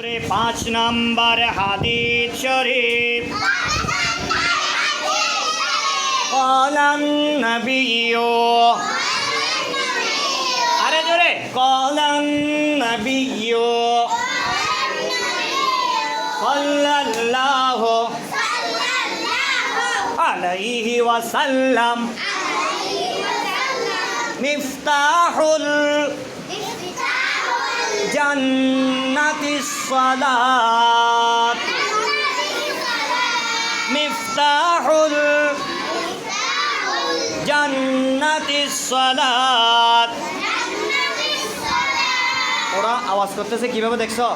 জোরে পাঁচ নাম্বার হাদিস শরীফ قال النبي আরে জোরে قال النبي صلى الله عليه وسلم مفتاح الجنة الصلاة مفتاح الجنة الصلاة ওরা আওয়াজ করতেছে কিভাবে দেখছো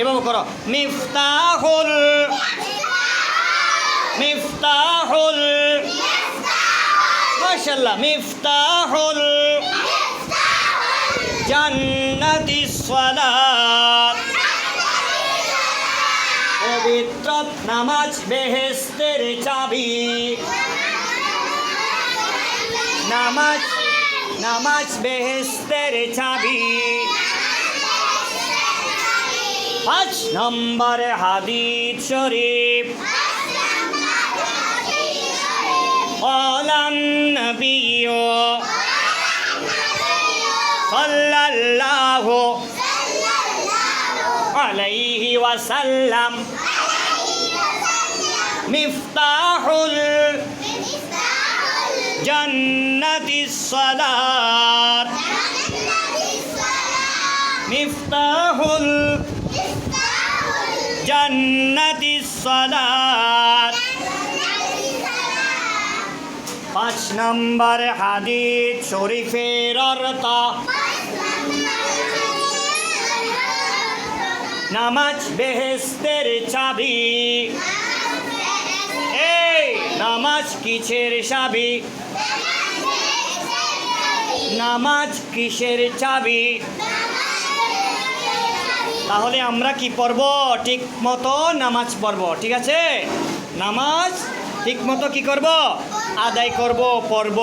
এভাবে করো মিফতাহুল মিফতাহুল মাশাআল্লাহ মিফতাহুল জান্নাতি সালাত পবিত্র নামাজ বেহেস্তের চাবি। নামাজ নামাজ বেহেস্তের চাবি। পাঁচ নম্বর হাদিদ শরীফ। কলাম নবী সাল্লাল্লাহু আলাইহি ওয়াসাল্লাম। মিফতাহুল জন্নতি সদার মিফতাহুল জন্নতি সদার পাঁচ নম্বর হাদিদ শরীফের অর্থ। নামাজ বেহেস্তের চাবি। নামাজ কিসের চাবি? নামাজ কিসের চাবি? তাহলে আমরা কি পড়ব? ঠিক মতো নামাজ পড়ব, ঠিক আছে? নামাজ ঠিক মতো কি করব? আদায় করব, পড়ব।